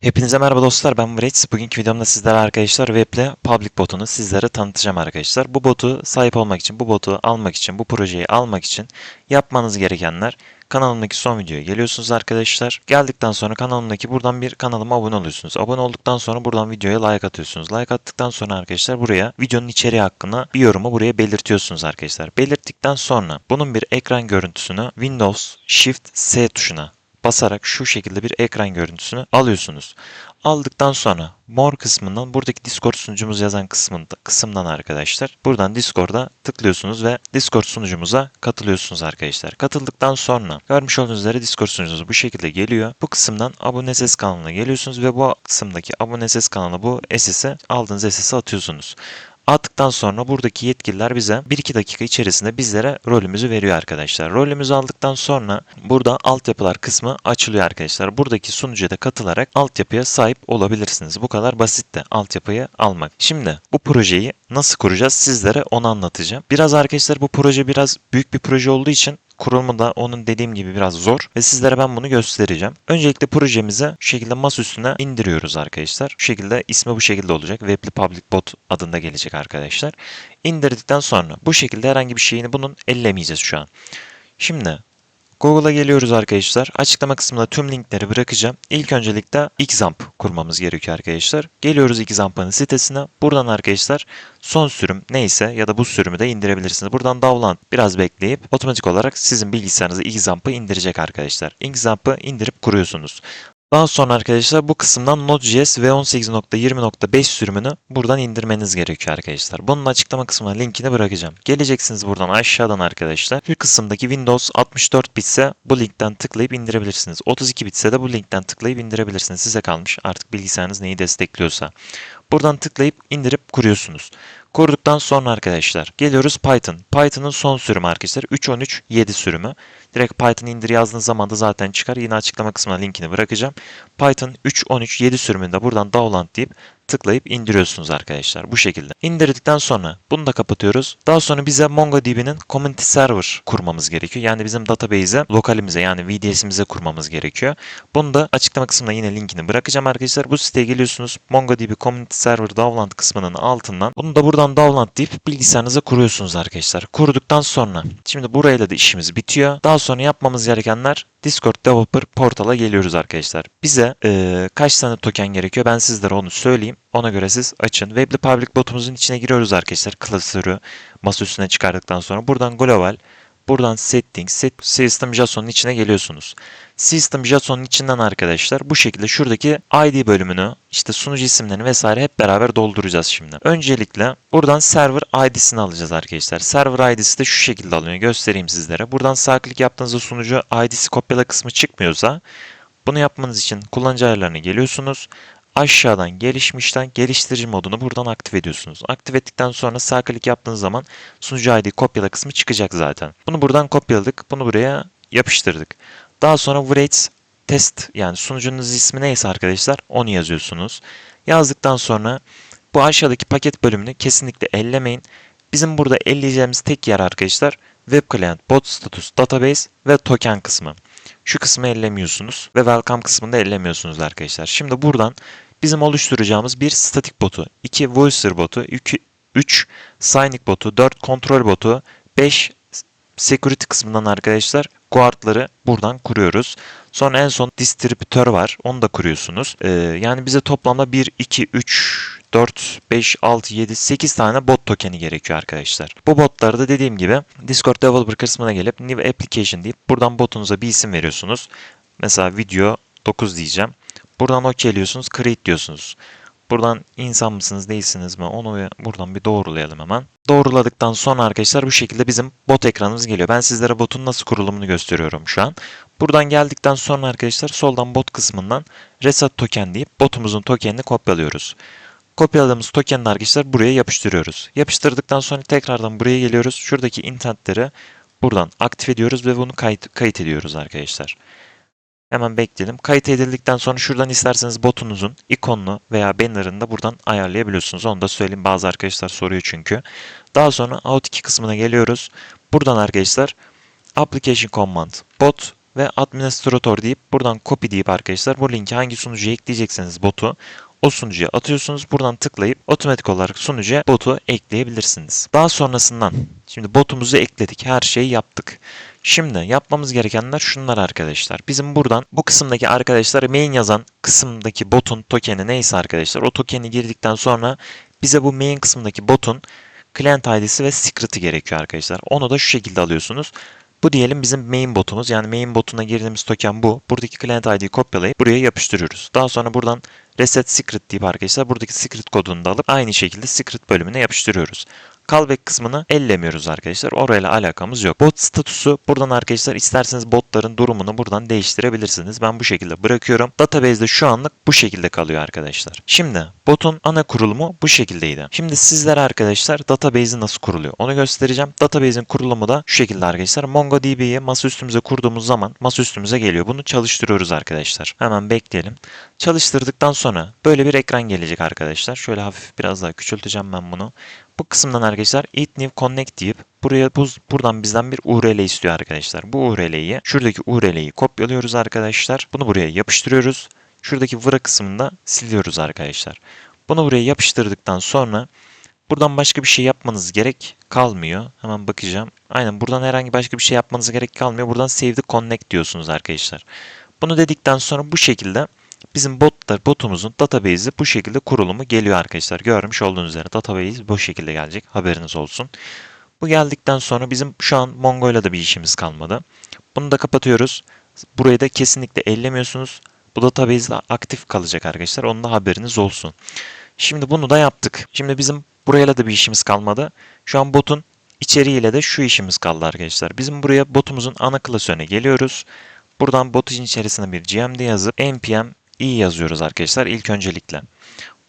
Hepinize merhaba dostlar ben Vrex. Bugünkü videomda sizlere arkadaşlar Web'le Public botunu sizlere tanıtacağım arkadaşlar. Bu botu sahip olmak için, bu botu almak için, bu projeyi almak için yapmanız gerekenler kanalımdaki son videoya geliyorsunuz arkadaşlar. Geldikten sonra kanalımdaki buradan bir kanalıma abone oluyorsunuz. Abone olduktan sonra buradan videoya like atıyorsunuz. Like attıktan sonra arkadaşlar buraya videonun içeriği hakkında bir yorumu buraya belirtiyorsunuz arkadaşlar. Belirttikten sonra bunun bir ekran görüntüsünü Windows Shift S tuşuna basarak şu şekilde bir ekran görüntüsünü alıyorsunuz. Aldıktan sonra mor kısmından buradaki Discord sunucumuz yazan kısmında, kısımdan arkadaşlar buradan Discord'a tıklıyorsunuz ve Discord sunucumuza katılıyorsunuz arkadaşlar. Katıldıktan sonra görmüş olduğunuz üzere Discord sunucunuz bu şekilde geliyor. Bu kısımdan abone ses kanalına geliyorsunuz ve bu kısımdaki abone ses kanalına bu SS'i aldığınız SS'i atıyorsunuz. Attıktan sonra buradaki yetkililer bize 1-2 dakika içerisinde bizlere rolümüzü veriyor arkadaşlar. Rolümüzü aldıktan sonra burada altyapılar kısmı açılıyor arkadaşlar. Buradaki sunucuya da katılarak altyapıya sahip olabilirsiniz. Bu kadar basit de altyapıyı almak. Şimdi bu projeyi nasıl kuracağız sizlere onu anlatacağım. Biraz arkadaşlar bu proje biraz büyük bir proje olduğu için kurulumu da onun dediğim gibi biraz zor ve sizlere ben bunu göstereceğim. Öncelikle projemizi şu şekilde masa üstüne indiriyoruz arkadaşlar. Şu şekilde ismi bu şekilde olacak. Webly Public Bot adında gelecek arkadaşlar. İndirdikten sonra bu şekilde herhangi bir şeyini bunun ellemeyeceğiz şu an. Şimdi Google'a geliyoruz arkadaşlar. Açıklama kısmında tüm linkleri bırakacağım. İlk öncelikle Xamp kurmamız gerekiyor arkadaşlar. Geliyoruz Xamp'ın sitesine. Buradan arkadaşlar son sürüm neyse ya da bu sürümü de indirebilirsiniz. Buradan download biraz bekleyip otomatik olarak sizin bilgisayarınıza Xamp'ı indirecek arkadaşlar. Xamp'ı indirip kuruyorsunuz. Daha sonra arkadaşlar bu kısımdan Node.js v18.20.5 sürümünü buradan indirmeniz gerekiyor arkadaşlar. Bunun açıklama kısmına linkini bırakacağım. Geleceksiniz buradan aşağıdan arkadaşlar. Bir kısımdaki Windows 64 bitse bu linkten tıklayıp indirebilirsiniz. 32 bitse de bu linkten tıklayıp indirebilirsiniz. Size kalmış artık bilgisayarınız neyi destekliyorsa. Buradan tıklayıp indirip kuruyorsunuz. Kurduktan sonra arkadaşlar geliyoruz Python. Python'ın son sürümü arkadaşlar 3.13.7 sürümü. Direkt Python indir yazdığınız zaman da zaten çıkar. Yine açıklama kısmına linkini bırakacağım. Python 3.13.7 sürümünde buradan download deyip tıklayıp indiriyorsunuz arkadaşlar bu şekilde. İndirdikten sonra bunu da kapatıyoruz. Daha sonra bize MongoDB'nin community server kurmamız gerekiyor. Yani bizim database'e, lokalimize yani VDS'imize kurmamız gerekiyor. Bunu da açıklama kısmına yine linkini bırakacağım arkadaşlar. Bu siteye geliyorsunuz. MongoDB community server download kısmının altından. Bunu da buradan download deyip bilgisayarınıza kuruyorsunuz arkadaşlar. Kurduktan sonra şimdi burayla da işimiz bitiyor. Daha sonra yapmamız gerekenler Discord Developer portala geliyoruz arkadaşlar. Bize e, kaç tane token gerekiyor ben sizlere onu söyleyeyim. Ona göre siz açın. Webly Public botumuzun içine giriyoruz arkadaşlar. Klasörü masa üstüne çıkardıktan sonra buradan global, buradan settings, set, system JSON'un içine geliyorsunuz. System JSON'un içinden arkadaşlar bu şekilde şuradaki ID bölümünü işte sunucu isimlerini vesaire hep beraber dolduracağız şimdi. Öncelikle buradan server ID'sini alacağız arkadaşlar. Server ID'si de şu şekilde alınıyor. Göstereyim sizlere. Buradan sağ klik yaptığınızda sunucu ID'si kopyala kısmı çıkmıyorsa bunu yapmanız için kullanıcı ayarlarına geliyorsunuz. Aşağıdan gelişmişten geliştirici modunu buradan aktif ediyorsunuz. Aktif ettikten sonra sağ klik yaptığınız zaman sunucu ID kopyala kısmı çıkacak zaten. Bunu buradan kopyaladık. Bunu buraya yapıştırdık. Daha sonra Wraits test yani sunucunuz ismi neyse arkadaşlar onu yazıyorsunuz. Yazdıktan sonra bu aşağıdaki paket bölümünü kesinlikle ellemeyin. Bizim burada elleyeceğimiz tek yer arkadaşlar Web Client, Bot Status, Database ve Token kısmı. Şu kısmı ellemiyorsunuz ve Welcome kısmını da ellemiyorsunuz arkadaşlar. Şimdi buradan bizim oluşturacağımız bir statik botu, 2 Voicer botu, 3 Signing botu, 4 kontrol botu, 5 security kısmından arkadaşlar guardları buradan kuruyoruz. Sonra en son distribütör var. Onu da kuruyorsunuz. Ee, yani bize toplamda 1, 2, 3, 4, 5, 6, 7, 8 tane bot tokeni gerekiyor arkadaşlar. Bu botları da dediğim gibi Discord Developer kısmına gelip New Application deyip buradan botunuza bir isim veriyorsunuz. Mesela video 9 diyeceğim. Buradan okeyliyorsunuz, create diyorsunuz. Buradan insan mısınız değilsiniz mi onu buradan bir doğrulayalım hemen. Doğruladıktan sonra arkadaşlar bu şekilde bizim bot ekranımız geliyor. Ben sizlere botun nasıl kurulumunu gösteriyorum şu an. Buradan geldikten sonra arkadaşlar soldan bot kısmından reset token deyip botumuzun tokenini kopyalıyoruz. Kopyaladığımız tokenini arkadaşlar buraya yapıştırıyoruz. Yapıştırdıktan sonra tekrardan buraya geliyoruz. Şuradaki intentleri buradan aktif ediyoruz ve bunu kayıt, kayıt ediyoruz arkadaşlar. Hemen bekleyelim. Kayıt edildikten sonra şuradan isterseniz botunuzun ikonunu veya banner'ını da buradan ayarlayabiliyorsunuz. Onu da söyleyeyim. Bazı arkadaşlar soruyor çünkü. Daha sonra Out 2 kısmına geliyoruz. Buradan arkadaşlar Application Command, Bot ve administrator deyip buradan copy deyip arkadaşlar bu linki hangi sunucuya ekleyecekseniz botu o sunucuya atıyorsunuz. Buradan tıklayıp otomatik olarak sunucuya botu ekleyebilirsiniz. Daha sonrasından şimdi botumuzu ekledik. Her şeyi yaptık. Şimdi yapmamız gerekenler şunlar arkadaşlar. Bizim buradan bu kısımdaki arkadaşlar main yazan kısımdaki botun tokeni neyse arkadaşlar o tokeni girdikten sonra bize bu main kısmındaki botun client ID'si ve secret'ı gerekiyor arkadaşlar. Onu da şu şekilde alıyorsunuz. Bu diyelim bizim main botumuz. Yani main botuna girdiğimiz token bu. Buradaki client ID'yi kopyalayıp buraya yapıştırıyoruz. Daha sonra buradan reset secret deyip arkadaşlar buradaki secret kodunu da alıp aynı şekilde secret bölümüne yapıştırıyoruz. Callback kısmını ellemiyoruz arkadaşlar. Orayla alakamız yok. Bot statüsü buradan arkadaşlar isterseniz botların durumunu buradan değiştirebilirsiniz. Ben bu şekilde bırakıyorum. Database'de şu anlık bu şekilde kalıyor arkadaşlar. Şimdi botun ana kurulumu bu şekildeydi. Şimdi sizlere arkadaşlar database'i nasıl kuruluyor onu göstereceğim. Database'in kurulumu da şu şekilde arkadaşlar. MongoDB'yi masaüstümüze kurduğumuz zaman masaüstümüze geliyor. Bunu çalıştırıyoruz arkadaşlar. Hemen bekleyelim. Çalıştırdıktan sonra böyle bir ekran gelecek arkadaşlar. Şöyle hafif biraz daha küçülteceğim ben bunu. Bu kısımdan arkadaşlar Eat New Connect deyip buraya bu, buradan bizden bir URL istiyor arkadaşlar. Bu URL'yi şuradaki URL'yi kopyalıyoruz arkadaşlar. Bunu buraya yapıştırıyoruz. Şuradaki vıra kısmında siliyoruz arkadaşlar. Bunu buraya yapıştırdıktan sonra buradan başka bir şey yapmanız gerek kalmıyor. Hemen bakacağım. Aynen buradan herhangi başka bir şey yapmanız gerek kalmıyor. Buradan Save the Connect diyorsunuz arkadaşlar. Bunu dedikten sonra bu şekilde Bizim botlar, botumuzun database'i bu şekilde kurulumu geliyor arkadaşlar. Görmüş olduğunuz üzere database bu şekilde gelecek. Haberiniz olsun. Bu geldikten sonra bizim şu an Mongo'yla da bir işimiz kalmadı. Bunu da kapatıyoruz. Burayı da kesinlikle ellemiyorsunuz. Bu database aktif kalacak arkadaşlar. Onun da haberiniz olsun. Şimdi bunu da yaptık. Şimdi bizim burayla da bir işimiz kalmadı. Şu an botun içeriğiyle de şu işimiz kaldı arkadaşlar. Bizim buraya botumuzun ana klasörüne geliyoruz. Buradan botun içerisine bir gmd yazıp npm iyi yazıyoruz arkadaşlar ilk öncelikle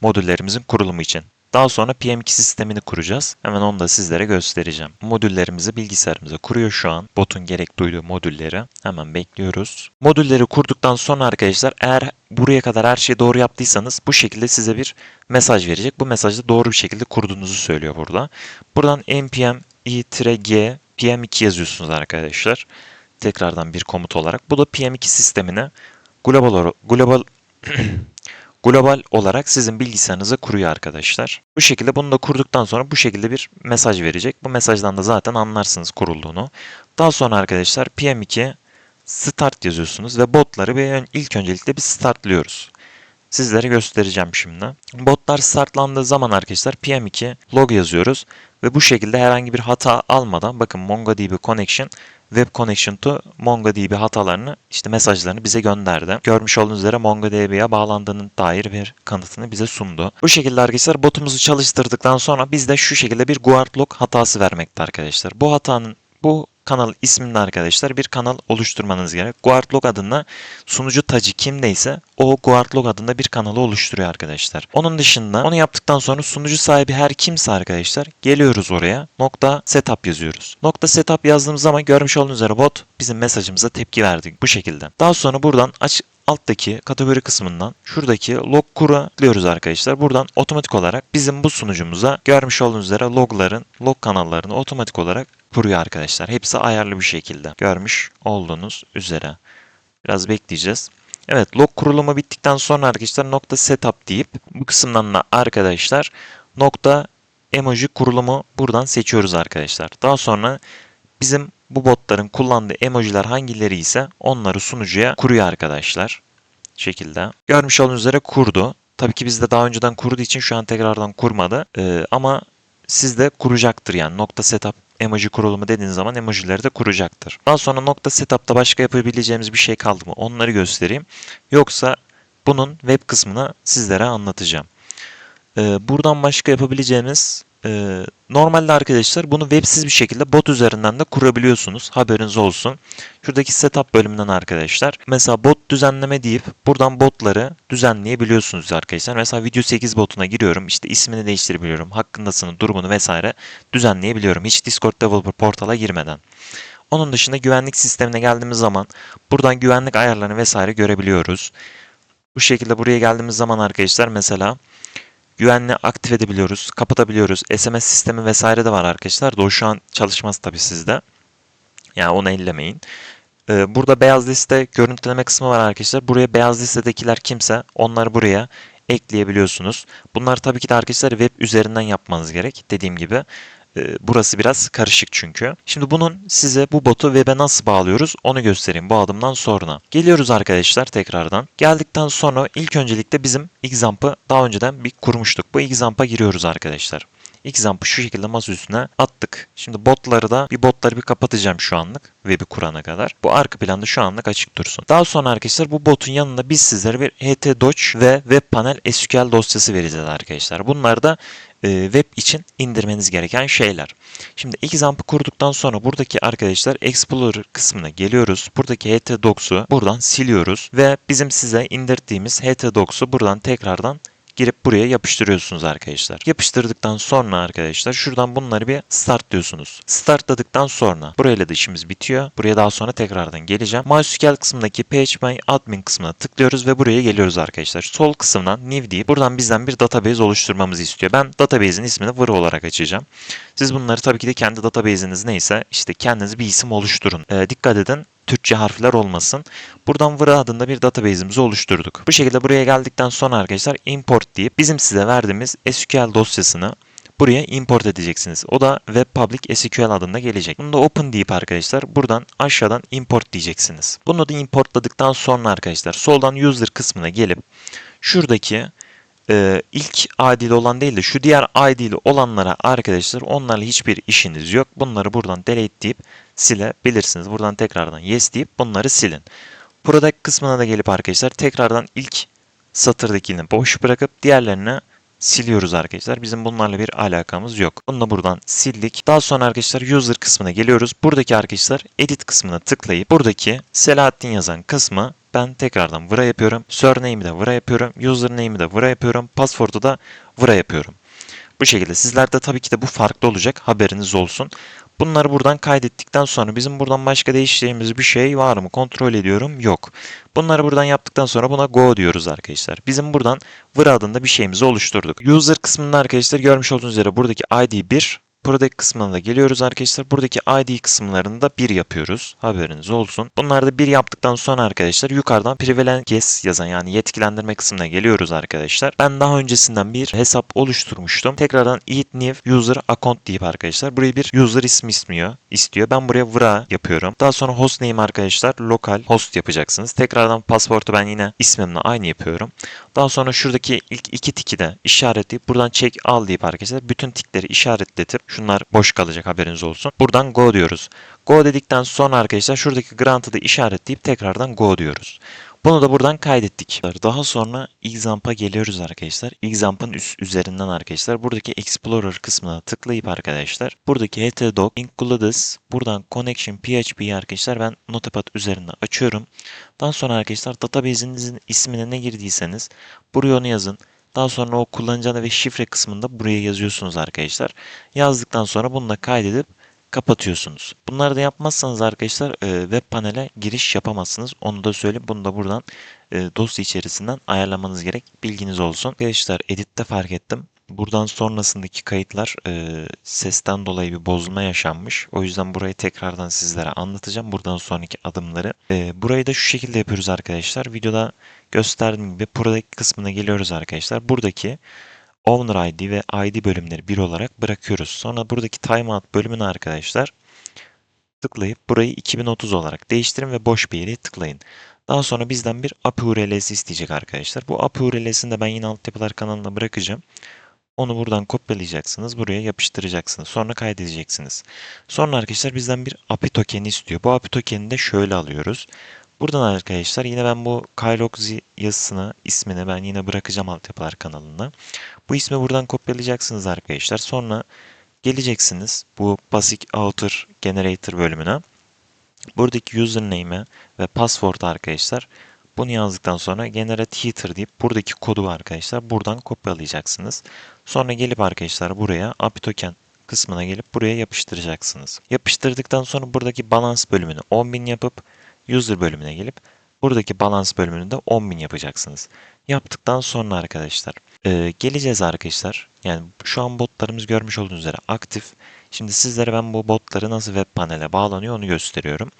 modüllerimizin kurulumu için. Daha sonra PM2 sistemini kuracağız. Hemen onu da sizlere göstereceğim. Modüllerimizi bilgisayarımıza kuruyor şu an. Botun gerek duyduğu modülleri. Hemen bekliyoruz. Modülleri kurduktan sonra arkadaşlar eğer buraya kadar her şeyi doğru yaptıysanız bu şekilde size bir mesaj verecek. Bu mesajda doğru bir şekilde kurduğunuzu söylüyor burada. Buradan npm i-g PM2 yazıyorsunuz arkadaşlar. Tekrardan bir komut olarak. Bu da PM2 sistemine global, global global olarak sizin bilgisayarınıza kuruyor arkadaşlar. Bu şekilde bunu da kurduktan sonra bu şekilde bir mesaj verecek. Bu mesajdan da zaten anlarsınız kurulduğunu. Daha sonra arkadaşlar PM2 start yazıyorsunuz ve botları bir ilk öncelikle bir startlıyoruz. Sizlere göstereceğim şimdi. Botlar startlandığı zaman arkadaşlar PM2 log yazıyoruz ve bu şekilde herhangi bir hata almadan bakın MongoDB connection Web Connection to MongoDB hatalarını işte mesajlarını bize gönderdi. Görmüş olduğunuz üzere MongoDB'ye bağlandığının dair bir kanıtını bize sundu. Bu şekilde arkadaşlar botumuzu çalıştırdıktan sonra bizde şu şekilde bir guard log hatası vermekte arkadaşlar. Bu hatanın bu kanal isminde arkadaşlar bir kanal oluşturmanız gerek. Guardlog adına sunucu tacı kimdeyse o Guardlog adında bir kanalı oluşturuyor arkadaşlar. Onun dışında onu yaptıktan sonra sunucu sahibi her kimse arkadaşlar geliyoruz oraya. Nokta setup yazıyoruz. Nokta setup yazdığımız zaman görmüş olduğunuz üzere bot bizim mesajımıza tepki verdi bu şekilde. Daha sonra buradan aç alttaki kategori kısmından şuradaki log kura tıklıyoruz arkadaşlar. Buradan otomatik olarak bizim bu sunucumuza görmüş olduğunuz üzere logların, log kanallarını otomatik olarak kuruyor arkadaşlar. Hepsi ayarlı bir şekilde. Görmüş olduğunuz üzere. Biraz bekleyeceğiz. Evet log kurulumu bittikten sonra arkadaşlar nokta setup deyip bu kısımdan da arkadaşlar nokta emoji kurulumu buradan seçiyoruz arkadaşlar. Daha sonra bizim bu botların kullandığı emojiler hangileri ise onları sunucuya kuruyor arkadaşlar. Şekilde. Görmüş olduğunuz üzere kurdu. Tabii ki bizde daha önceden kurduğu için şu an tekrardan kurmadı. Ee, ama sizde kuracaktır yani nokta setup emoji kurulumu dediğiniz zaman emojileri de kuracaktır. Daha sonra nokta setup'ta başka yapabileceğimiz bir şey kaldı mı onları göstereyim. Yoksa bunun web kısmını sizlere anlatacağım. Ee, buradan başka yapabileceğimiz ee, normalde arkadaşlar bunu websiz bir şekilde bot üzerinden de kurabiliyorsunuz. Haberiniz olsun. Şuradaki setup bölümünden arkadaşlar. Mesela bot düzenleme deyip buradan botları düzenleyebiliyorsunuz arkadaşlar. Mesela video 8 botuna giriyorum. İşte ismini değiştirebiliyorum. Hakkındasını, durumunu vesaire düzenleyebiliyorum. Hiç Discord Developer portala girmeden. Onun dışında güvenlik sistemine geldiğimiz zaman buradan güvenlik ayarlarını vesaire görebiliyoruz. Bu şekilde buraya geldiğimiz zaman arkadaşlar mesela güvenli aktif edebiliyoruz, kapatabiliyoruz. SMS sistemi vesaire de var arkadaşlar. Da şu an çalışmaz tabii sizde. Yani onu ellemeyin. Ee, burada beyaz liste görüntüleme kısmı var arkadaşlar. Buraya beyaz listedekiler kimse onları buraya ekleyebiliyorsunuz. Bunlar tabii ki de arkadaşlar web üzerinden yapmanız gerek. Dediğim gibi e, burası biraz karışık çünkü. Şimdi bunun size bu botu web'e nasıl bağlıyoruz onu göstereyim bu adımdan sonra. Geliyoruz arkadaşlar tekrardan. Geldikten sonra ilk öncelikle bizim Examp'ı daha önceden bir kurmuştuk. Bu Examp'a giriyoruz arkadaşlar. Examp'ı şu şekilde masa üstüne attık. Şimdi botları da bir botları bir kapatacağım şu anlık web'i kurana kadar. Bu arka planda şu anlık açık dursun. Daha sonra arkadaşlar bu botun yanında biz sizlere bir htdoc ve webpanel SQL dosyası vereceğiz arkadaşlar. Bunlar da e, web için indirmeniz gereken şeyler. Şimdi Examp'ı kurduktan sonra buradaki arkadaşlar Explorer kısmına geliyoruz. Buradaki htdocs'u buradan siliyoruz ve bizim size indirdiğimiz htdocs'u buradan tekrardan girip buraya yapıştırıyorsunuz arkadaşlar. Yapıştırdıktan sonra arkadaşlar şuradan bunları bir start diyorsunuz. Startladıktan sonra burayla da işimiz bitiyor. Buraya daha sonra tekrardan geleceğim. MySQL kısmındaki PageMyAdmin kısmına tıklıyoruz ve buraya geliyoruz arkadaşlar. Sol kısımdan new deyip buradan bizden bir database oluşturmamızı istiyor. Ben database'in ismini vır olarak açacağım. Siz bunları tabii ki de kendi database'iniz neyse işte kendiniz bir isim oluşturun. Ee, dikkat edin Türkçe harfler olmasın. Buradan Vıra adında bir database'imizi oluşturduk. Bu şekilde buraya geldikten sonra arkadaşlar import deyip bizim size verdiğimiz SQL dosyasını buraya import edeceksiniz. O da Web Public SQL adında gelecek. Bunu da open deyip arkadaşlar buradan aşağıdan import diyeceksiniz. Bunu da importladıktan sonra arkadaşlar soldan user kısmına gelip şuradaki e, ilk adil olan değil de şu diğer adil olanlara arkadaşlar onlarla hiçbir işiniz yok. Bunları buradan delete deyip silebilirsiniz. Buradan tekrardan yes deyip bunları silin. Product kısmına da gelip arkadaşlar tekrardan ilk satırdakini boş bırakıp diğerlerine siliyoruz arkadaşlar. Bizim bunlarla bir alakamız yok. Bunu da buradan sildik. Daha sonra arkadaşlar user kısmına geliyoruz. Buradaki arkadaşlar edit kısmına tıklayıp buradaki Selahattin yazan kısmı ben tekrardan vıra yapıyorum. Surname'i de vıra yapıyorum. Username'i de vıra yapıyorum. Password'u da vıra yapıyorum. Bu şekilde sizlerde tabii ki de bu farklı olacak. Haberiniz olsun. Bunları buradan kaydettikten sonra bizim buradan başka değiştirdiğimiz bir şey var mı? Kontrol ediyorum. Yok. Bunları buradan yaptıktan sonra buna go diyoruz arkadaşlar. Bizim buradan vır adında bir şeyimizi oluşturduk. User kısmında arkadaşlar görmüş olduğunuz üzere buradaki ID 1 Product kısmına da geliyoruz arkadaşlar. Buradaki ID kısımlarını da 1 yapıyoruz. Haberiniz olsun. Bunları da 1 yaptıktan sonra arkadaşlar yukarıdan Privilege yazan yani yetkilendirme kısmına geliyoruz arkadaşlar. Ben daha öncesinden bir hesap oluşturmuştum. Tekrardan Eat New User Account deyip arkadaşlar burayı bir user ismi istiyor. istiyor. Ben buraya Vra yapıyorum. Daha sonra hostname arkadaşlar lokal host yapacaksınız. Tekrardan pasportu ben yine ismimle aynı yapıyorum. Daha sonra şuradaki ilk iki tiki de işaretleyip buradan check al deyip arkadaşlar bütün tikleri işaretletip şunlar boş kalacak haberiniz olsun. Buradan go diyoruz. Go dedikten sonra arkadaşlar şuradaki grant'ı da işaretleyip tekrardan go diyoruz. Bunu da buradan kaydettik. Daha sonra examp'a geliyoruz arkadaşlar. Examp'ın üst üzerinden arkadaşlar buradaki Explorer kısmına tıklayıp arkadaşlar buradaki htdoc includes buradan connection php'yi arkadaşlar ben notepad üzerinde açıyorum. Daha sonra arkadaşlar database'inizin ismine ne girdiyseniz buraya onu yazın. Daha sonra o kullanıcı adı ve şifre kısmında buraya yazıyorsunuz arkadaşlar. Yazdıktan sonra bunu da kaydedip kapatıyorsunuz. Bunları da yapmazsanız arkadaşlar e, web panele giriş yapamazsınız. Onu da söyleyeyim. Bunu da buradan e, dosya içerisinden ayarlamanız gerek. Bilginiz olsun. Arkadaşlar editte fark ettim. Buradan sonrasındaki kayıtlar e, sesten dolayı bir bozulma yaşanmış. O yüzden burayı tekrardan sizlere anlatacağım. Buradan sonraki adımları. E, burayı da şu şekilde yapıyoruz arkadaşlar. Videoda gösterdiğim gibi product kısmına geliyoruz arkadaşlar. Buradaki Owner ID ve ID bölümleri bir olarak bırakıyoruz. Sonra buradaki timeout bölümüne arkadaşlar tıklayıp burayı 2030 olarak değiştirin ve boş bir yere tıklayın. Daha sonra bizden bir API URL'si isteyecek arkadaşlar. Bu API URL'sini de ben yine altyapılar kanalına bırakacağım. Onu buradan kopyalayacaksınız. Buraya yapıştıracaksınız. Sonra kaydedeceksiniz. Sonra arkadaşlar bizden bir API tokeni istiyor. Bu API tokenini de şöyle alıyoruz. Buradan arkadaşlar yine ben bu Kylog yazısını, ismini ben yine bırakacağım altyapılar kanalına. Bu ismi buradan kopyalayacaksınız arkadaşlar. Sonra geleceksiniz bu Basic Outer Generator bölümüne. Buradaki username'e ve password arkadaşlar. Bunu yazdıktan sonra generate header deyip buradaki kodu arkadaşlar buradan kopyalayacaksınız. Sonra gelip arkadaşlar buraya API token kısmına gelip buraya yapıştıracaksınız. Yapıştırdıktan sonra buradaki balance bölümünü 10.000 yapıp user bölümüne gelip buradaki balance bölümünü de 10.000 yapacaksınız. Yaptıktan sonra arkadaşlar Ee, geleceğiz arkadaşlar. Yani şu an botlarımız görmüş olduğunuz üzere aktif. Şimdi sizlere ben bu botları nasıl web panele bağlanıyor onu gösteriyorum.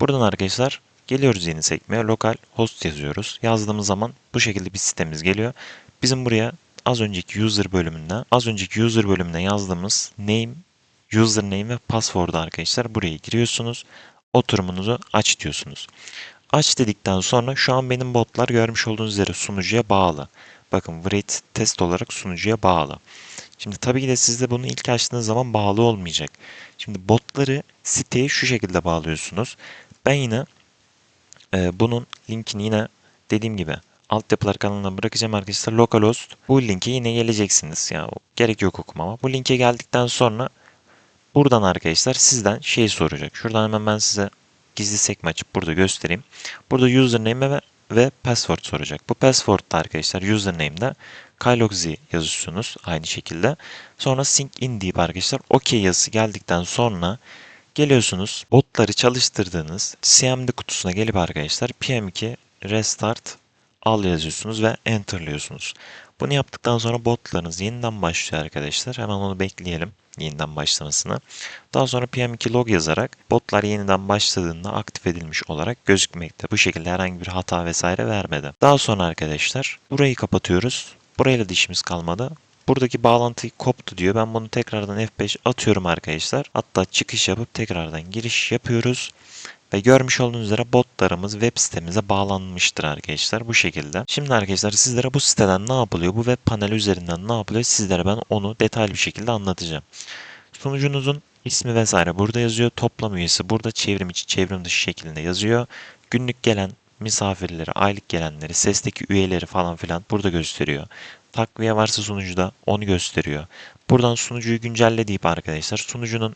Buradan arkadaşlar geliyoruz yeni sekmeye. Lokal host yazıyoruz. Yazdığımız zaman bu şekilde bir sitemiz geliyor. Bizim buraya az önceki user bölümünden, az önceki user bölümüne yazdığımız name, username ve password'u arkadaşlar buraya giriyorsunuz. Oturumunuzu aç diyorsunuz. Aç dedikten sonra şu an benim botlar görmüş olduğunuz üzere sunucuya bağlı. Bakın write test olarak sunucuya bağlı. Şimdi tabii ki de siz de bunu ilk açtığınız zaman bağlı olmayacak. Şimdi botları siteye şu şekilde bağlıyorsunuz. Ben yine e, bunun linkini yine dediğim gibi altyapılar kanalına bırakacağım arkadaşlar. Localhost bu linke yine geleceksiniz. Ya gerek yok okumama. Bu linke geldikten sonra buradan arkadaşlar sizden şey soracak. Şuradan hemen ben size gizli sekme açıp burada göstereyim. Burada username ve, ve password soracak. Bu password'da arkadaşlar username'de Kyloxy yazıyorsunuz aynı şekilde. Sonra sync in deyip arkadaşlar OK yazısı geldikten sonra geliyorsunuz botları çalıştırdığınız CMD kutusuna gelip arkadaşlar PM2 restart al yazıyorsunuz ve enterlıyorsunuz. Bunu yaptıktan sonra botlarınız yeniden başlıyor arkadaşlar. Hemen onu bekleyelim yeniden başlamasını. Daha sonra PM2 log yazarak botlar yeniden başladığında aktif edilmiş olarak gözükmekte. Bu şekilde herhangi bir hata vesaire vermedi. Daha sonra arkadaşlar burayı kapatıyoruz. Burayla da işimiz kalmadı. Buradaki bağlantı koptu diyor. Ben bunu tekrardan F5 atıyorum arkadaşlar. Hatta çıkış yapıp tekrardan giriş yapıyoruz. Ve görmüş olduğunuz üzere botlarımız web sitemize bağlanmıştır arkadaşlar bu şekilde. Şimdi arkadaşlar sizlere bu siteden ne yapılıyor? Bu web paneli üzerinden ne yapılıyor? Sizlere ben onu detaylı bir şekilde anlatacağım. Sunucunuzun ismi vesaire burada yazıyor. Toplam üyesi burada çevrim içi çevrim dışı şeklinde yazıyor. Günlük gelen misafirleri, aylık gelenleri, sesteki üyeleri falan filan burada gösteriyor. Takviye varsa sunucuda onu gösteriyor. Buradan sunucuyu güncelle deyip arkadaşlar sunucunun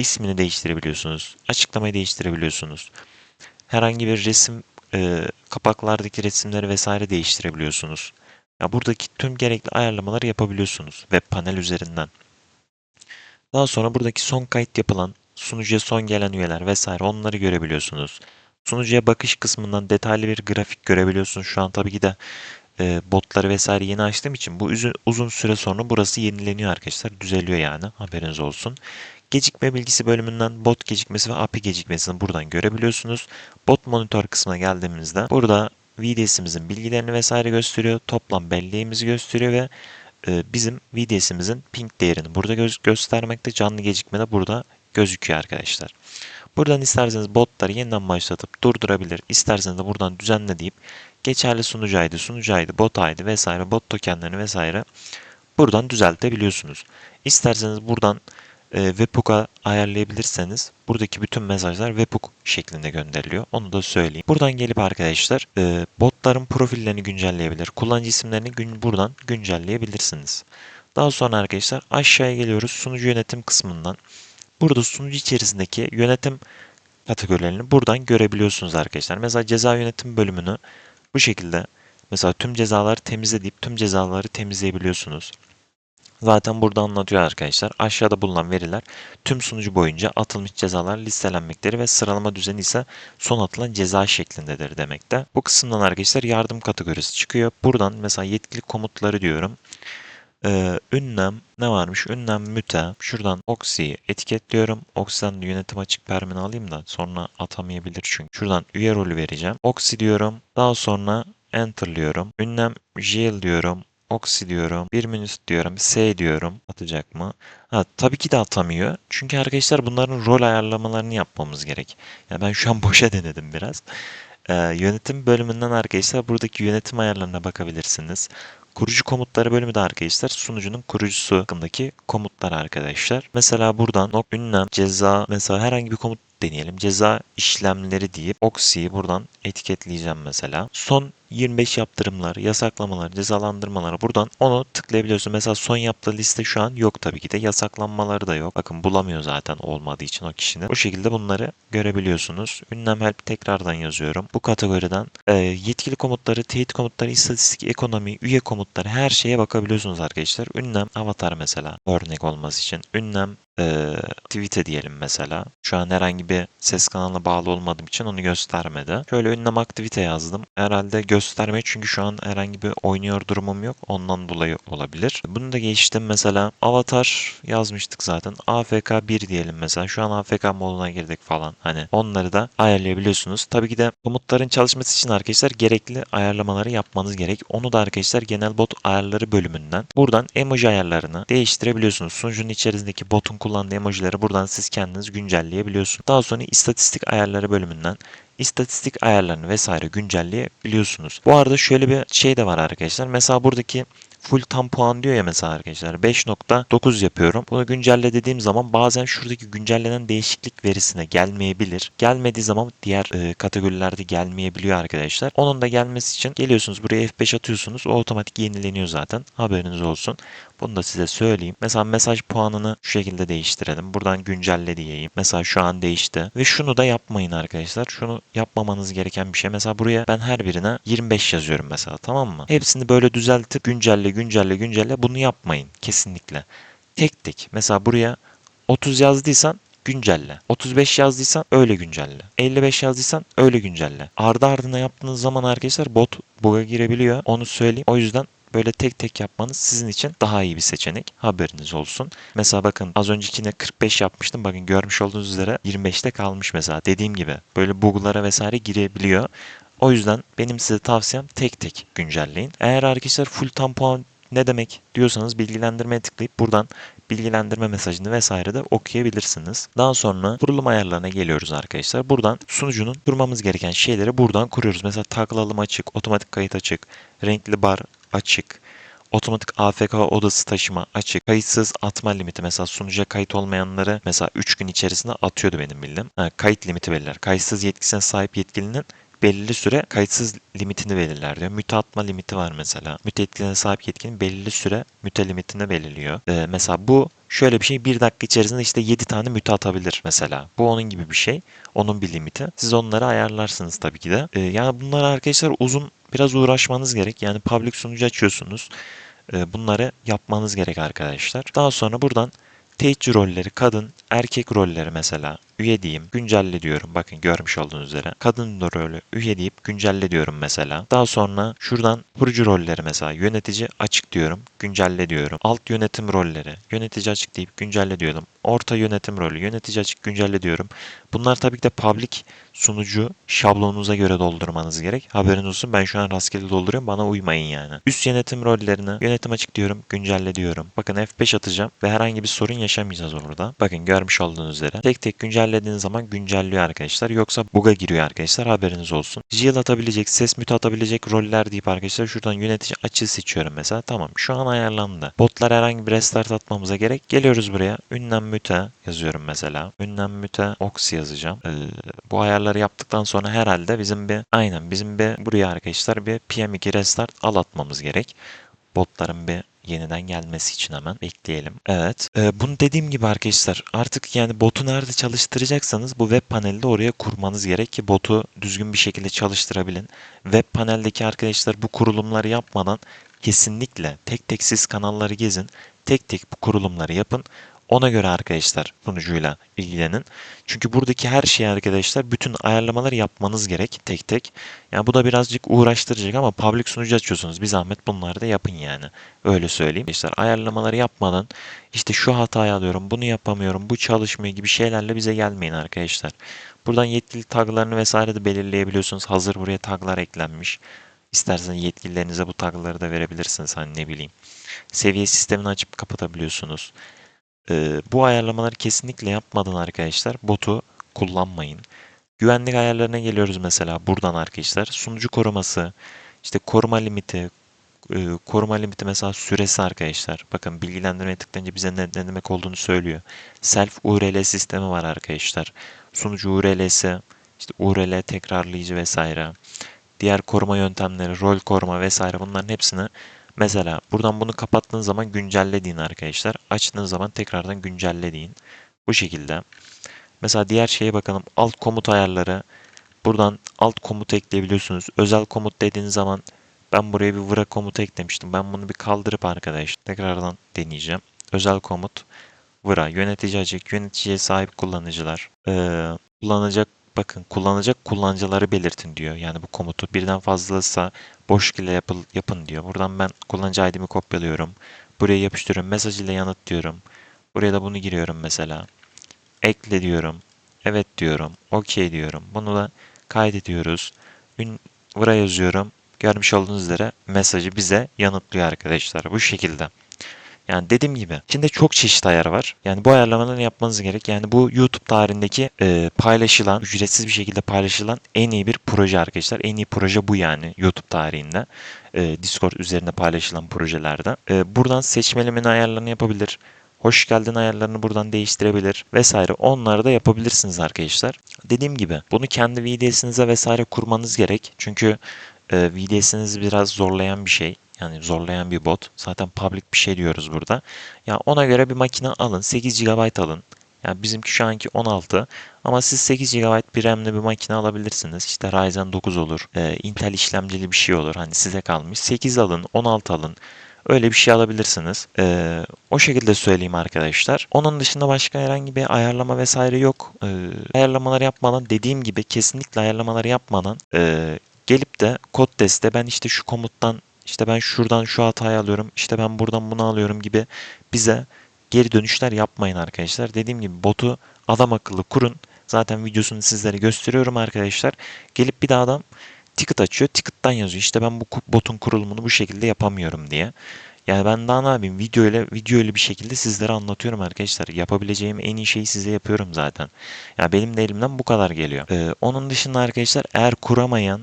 ismini değiştirebiliyorsunuz. Açıklamayı değiştirebiliyorsunuz. Herhangi bir resim e, kapaklardaki resimleri vesaire değiştirebiliyorsunuz. Ya buradaki tüm gerekli ayarlamaları yapabiliyorsunuz web panel üzerinden. Daha sonra buradaki son kayıt yapılan sunucuya son gelen üyeler vesaire onları görebiliyorsunuz. Sunucuya bakış kısmından detaylı bir grafik görebiliyorsunuz. Şu an tabii ki de e, botları vesaire yeni açtığım için bu uzun, uzun süre sonra burası yenileniyor arkadaşlar. Düzeliyor yani haberiniz olsun. Gecikme bilgisi bölümünden bot gecikmesi ve API gecikmesini buradan görebiliyorsunuz. Bot monitör kısmına geldiğimizde burada VDS'imizin bilgilerini vesaire gösteriyor. Toplam belleğimizi gösteriyor ve e, bizim VDS'imizin ping değerini burada gö göstermekte. Canlı gecikme de burada gözüküyor arkadaşlar. Buradan isterseniz botları yeniden başlatıp durdurabilir. İsterseniz de buradan düzenle deyip geçerli sunucu ID, sunucu ID, bot ID vesaire bot tokenlerini vesaire buradan düzeltebiliyorsunuz. İsterseniz buradan e, webhook'a ayarlayabilirseniz buradaki bütün mesajlar webhook şeklinde gönderiliyor. Onu da söyleyeyim. Buradan gelip arkadaşlar e, botların profillerini güncelleyebilir. Kullanıcı isimlerini buradan güncelleyebilirsiniz. Daha sonra arkadaşlar aşağıya geliyoruz. Sunucu yönetim kısmından. Burada sunucu içerisindeki yönetim kategorilerini buradan görebiliyorsunuz arkadaşlar. Mesela ceza yönetim bölümünü bu şekilde mesela tüm cezaları temizle deyip tüm cezaları temizleyebiliyorsunuz. Zaten burada anlatıyor arkadaşlar. Aşağıda bulunan veriler tüm sunucu boyunca atılmış cezalar listelenmekleri ve sıralama düzeni ise son atılan ceza şeklindedir demekte. Bu kısımdan arkadaşlar yardım kategorisi çıkıyor. Buradan mesela yetkili komutları diyorum. Ee, ünlem ne varmış? Ünlem müte. Şuradan Oxy'yi etiketliyorum. Oxy'den de yönetim açık permini alayım da sonra atamayabilir çünkü. Şuradan üye rolü vereceğim. Oxy diyorum. Daha sonra enterlıyorum. Ünlem jail diyorum. Oxy diyorum. Bir minus diyorum. S diyorum. Atacak mı? Ha, tabii ki de atamıyor. Çünkü arkadaşlar bunların rol ayarlamalarını yapmamız gerek. Ya ben şu an boşa denedim biraz. Ee, yönetim bölümünden arkadaşlar buradaki yönetim ayarlarına bakabilirsiniz. Kurucu komutları bölümü de arkadaşlar sunucunun kurucusu hakkındaki komutlar arkadaşlar. Mesela buradan nok ünlem, ceza mesela herhangi bir komut deneyelim. Ceza işlemleri deyip Oxy'yi buradan etiketleyeceğim mesela. Son 25 yaptırımlar, yasaklamalar, cezalandırmalar buradan onu tıklayabiliyorsun. Mesela son yaptığı liste şu an yok tabii ki de. Yasaklanmaları da yok. Bakın bulamıyor zaten olmadığı için o kişinin. Bu şekilde bunları görebiliyorsunuz. Ünlem help tekrardan yazıyorum. Bu kategoriden e, yetkili komutları, teyit komutları, istatistik, ekonomi, üye komutları her şeye bakabiliyorsunuz arkadaşlar. Ünlem avatar mesela örnek olması için. Ünlem e, tweet'e diyelim mesela. Şu an herhangi bir ses kanalına bağlı olmadığım için onu göstermedi. Şöyle ünlem aktivite yazdım. Herhalde göster göstermiyor çünkü şu an herhangi bir oynuyor durumum yok. Ondan dolayı olabilir. Bunu da geçtim mesela avatar yazmıştık zaten. AFK 1 diyelim mesela. Şu an AFK moduna girdik falan. Hani onları da ayarlayabiliyorsunuz. Tabii ki de komutların çalışması için arkadaşlar gerekli ayarlamaları yapmanız gerek. Onu da arkadaşlar genel bot ayarları bölümünden buradan emoji ayarlarını değiştirebiliyorsunuz. Sunucunun içerisindeki botun kullandığı emojileri buradan siz kendiniz güncelleyebiliyorsunuz. Daha sonra istatistik ayarları bölümünden istatistik ayarlarını vesaire güncelleyebiliyorsunuz. Bu arada şöyle bir şey de var arkadaşlar. Mesela buradaki full tam puan diyor ya mesela arkadaşlar 5.9 yapıyorum. Bunu güncelle dediğim zaman bazen şuradaki güncellenen değişiklik verisine gelmeyebilir. Gelmediği zaman diğer e, kategorilerde gelmeyebiliyor arkadaşlar. Onun da gelmesi için geliyorsunuz buraya F5 atıyorsunuz. O otomatik yenileniyor zaten. Haberiniz olsun. Bunu da size söyleyeyim. Mesela mesaj puanını şu şekilde değiştirelim. Buradan güncelle diyeyim. Mesela şu an değişti. Ve şunu da yapmayın arkadaşlar. Şunu yapmamanız gereken bir şey. Mesela buraya ben her birine 25 yazıyorum mesela tamam mı? Hepsini böyle düzeltip güncelle güncelle güncelle bunu yapmayın. Kesinlikle. Tek tek. Mesela buraya 30 yazdıysan güncelle. 35 yazdıysan öyle güncelle. 55 yazdıysan öyle güncelle. Ardı ardına yaptığınız zaman arkadaşlar bot bug'a girebiliyor. Onu söyleyeyim. O yüzden böyle tek tek yapmanız sizin için daha iyi bir seçenek. Haberiniz olsun. Mesela bakın az öncekine 45 yapmıştım. Bakın görmüş olduğunuz üzere 25'te kalmış mesela. Dediğim gibi böyle bug'lara vesaire girebiliyor. O yüzden benim size tavsiyem tek tek güncelleyin. Eğer arkadaşlar full tampon ne demek diyorsanız bilgilendirmeye tıklayıp buradan bilgilendirme mesajını vesaire de okuyabilirsiniz. Daha sonra kurulum ayarlarına geliyoruz arkadaşlar. Buradan sunucunun kurmamız gereken şeyleri buradan kuruyoruz. Mesela toggle alım açık, otomatik kayıt açık, renkli bar açık, otomatik AFK odası taşıma açık, kayıtsız atma limiti mesela sunucuya kayıt olmayanları mesela 3 gün içerisinde atıyordu benim bildiğim. Ha, kayıt limiti belirler. Kayıtsız yetkisine sahip yetkilinin belirli süre kayıtsız limitini belirler diyor. Müte atma limiti var mesela. Müte yetkiliğine sahip yetkinin belirli süre müte limitini belirliyor. Ee, mesela bu şöyle bir şey bir dakika içerisinde işte 7 tane müte atabilir mesela. Bu onun gibi bir şey. Onun bir limiti. Siz onları ayarlarsınız tabii ki de. Ee, yani bunlar arkadaşlar uzun biraz uğraşmanız gerek. Yani public sunucu açıyorsunuz. Ee, bunları yapmanız gerek arkadaşlar. Daha sonra buradan teyici rolleri, kadın, erkek rolleri mesela üye diyeyim, güncelle diyorum. Bakın görmüş olduğunuz üzere. Kadın rolü üye deyip güncelle diyorum mesela. Daha sonra şuradan kurucu rolleri mesela yönetici açık diyorum, güncelle diyorum. Alt yönetim rolleri, yönetici açık deyip güncelle diyorum. Orta yönetim rolü, yönetici açık güncelle diyorum. Bunlar tabii ki de public sunucu şablonunuza göre doldurmanız gerek. Haberiniz olsun ben şu an rastgele dolduruyorum bana uymayın yani. Üst yönetim rollerini yönetim açık diyorum güncelle diyorum. Bakın F5 atacağım ve herhangi bir sorun yaşamayacağız orada. Bakın görmüş olduğunuz üzere. Tek tek güncellediğiniz zaman güncelliyor arkadaşlar. Yoksa bug'a giriyor arkadaşlar haberiniz olsun. Jil atabilecek, ses müte atabilecek roller deyip arkadaşlar şuradan yönetici açığı seçiyorum mesela. Tamam şu an ayarlandı. Botlar herhangi bir restart atmamıza gerek. Geliyoruz buraya. Ünlem müte yazıyorum mesela. Ünlem müte ox yazacağım. Ee, bu ayarları yaptıktan sonra herhalde bizim bir aynen bizim bir buraya arkadaşlar bir PM2 restart al atmamız gerek. Botların bir yeniden gelmesi için hemen bekleyelim. Evet. Ee, bunu dediğim gibi arkadaşlar artık yani botu nerede çalıştıracaksanız bu web panelde oraya kurmanız gerek ki botu düzgün bir şekilde çalıştırabilin. Web paneldeki arkadaşlar bu kurulumları yapmadan kesinlikle tek tek siz kanalları gezin. Tek tek bu kurulumları yapın. Ona göre arkadaşlar sunucuyla ilgilenin. Çünkü buradaki her şeyi arkadaşlar bütün ayarlamaları yapmanız gerek tek tek. Yani bu da birazcık uğraştıracak ama public sunucu açıyorsunuz. Bir zahmet bunları da yapın yani. Öyle söyleyeyim. İşte ayarlamaları yapmadan işte şu hatayı alıyorum, bunu yapamıyorum, bu çalışmıyor gibi şeylerle bize gelmeyin arkadaşlar. Buradan yetkili taglarını vesaire de belirleyebiliyorsunuz. Hazır buraya taglar eklenmiş. İsterseniz yetkililerinize bu tagları da verebilirsiniz. Hani ne bileyim. Seviye sistemini açıp kapatabiliyorsunuz. Ee, bu ayarlamaları kesinlikle yapmadan arkadaşlar botu kullanmayın. Güvenlik ayarlarına geliyoruz mesela buradan arkadaşlar. Sunucu koruması, işte koruma limiti, e, koruma limiti mesela süresi arkadaşlar. Bakın bilgilendirmeye tıklayınca bize ne, ne demek olduğunu söylüyor. Self URL sistemi var arkadaşlar. Sunucu URL'si, işte URL tekrarlayıcı vesaire. Diğer koruma yöntemleri, rol koruma vesaire bunların hepsini Mesela buradan bunu kapattığınız zaman güncelle deyin arkadaşlar. Açtığınız zaman tekrardan güncelle deyin. Bu şekilde. Mesela diğer şeye bakalım. Alt komut ayarları. Buradan alt komut ekleyebiliyorsunuz. Özel komut dediğiniz zaman ben buraya bir vıra komutu eklemiştim. Ben bunu bir kaldırıp arkadaş tekrardan deneyeceğim. Özel komut vıra yönetici açık yöneticiye sahip kullanıcılar. Ee, kullanacak bakın kullanacak kullanıcıları belirtin diyor. Yani bu komutu birden fazlaysa boş ile yapıl, yapın diyor. Buradan ben kullanıcı ID'mi kopyalıyorum. Buraya yapıştırıyorum. Mesaj ile yanıt diyorum. Buraya da bunu giriyorum mesela. Ekle diyorum. Evet diyorum. OK diyorum. Bunu da kaydediyoruz. Ün, buraya yazıyorum. Görmüş olduğunuz üzere mesajı bize yanıtlıyor arkadaşlar. Bu şekilde. Yani dediğim gibi içinde çok çeşit ayar var. Yani bu ayarlamaları yapmanız gerek. Yani bu YouTube tarihindeki e, paylaşılan, ücretsiz bir şekilde paylaşılan en iyi bir proje arkadaşlar. En iyi proje bu yani YouTube tarihinde. E, Discord üzerinde paylaşılan projelerde. E, buradan seçmelimin ayarlarını yapabilir. Hoş geldin ayarlarını buradan değiştirebilir vesaire. Onları da yapabilirsiniz arkadaşlar. Dediğim gibi bunu kendi VDS'inize vesaire kurmanız gerek. Çünkü e, VDS'inizi biraz zorlayan bir şey. Yani zorlayan bir bot. Zaten public bir şey diyoruz burada. Ya ona göre bir makine alın. 8 GB alın. Yani bizimki şu anki 16 ama siz 8 GB bir RAM'li bir makine alabilirsiniz. İşte Ryzen 9 olur. e, Intel işlemcili bir şey olur. Hani size kalmış. 8 alın, 16 alın. Öyle bir şey alabilirsiniz. Ee, o şekilde söyleyeyim arkadaşlar. Onun dışında başka herhangi bir ayarlama vesaire yok. Ee, ayarlamalar yapmadan dediğim gibi kesinlikle ayarlamaları yapmadan e, gelip de kod teste ben işte şu komuttan işte ben şuradan şu hatayı alıyorum işte ben buradan bunu alıyorum gibi bize geri dönüşler yapmayın arkadaşlar. Dediğim gibi botu adam akıllı kurun. Zaten videosunu sizlere gösteriyorum arkadaşlar. Gelip bir de adam ticket açıyor. Ticket'tan yazıyor. İşte ben bu botun kurulumunu bu şekilde yapamıyorum diye. Yani ben daha ne yapayım? Video ile video ile bir şekilde sizlere anlatıyorum arkadaşlar. Yapabileceğim en iyi şeyi size yapıyorum zaten. Ya benim de elimden bu kadar geliyor. Ee, onun dışında arkadaşlar eğer kuramayan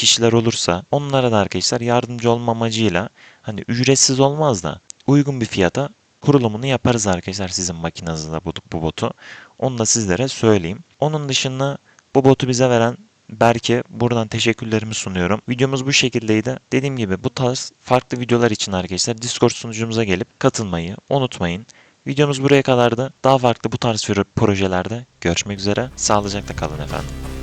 kişiler olursa onlara da arkadaşlar yardımcı olma amacıyla hani ücretsiz olmaz da uygun bir fiyata kurulumunu yaparız arkadaşlar sizin makinenizde bu, bu botu. Onu da sizlere söyleyeyim. Onun dışında bu botu bize veren Berke buradan teşekkürlerimi sunuyorum. Videomuz bu şekildeydi. Dediğim gibi bu tarz farklı videolar için arkadaşlar Discord sunucumuza gelip katılmayı unutmayın. Videomuz buraya kadardı. Daha farklı bu tarz projelerde görüşmek üzere. Sağlıcakla kalın efendim.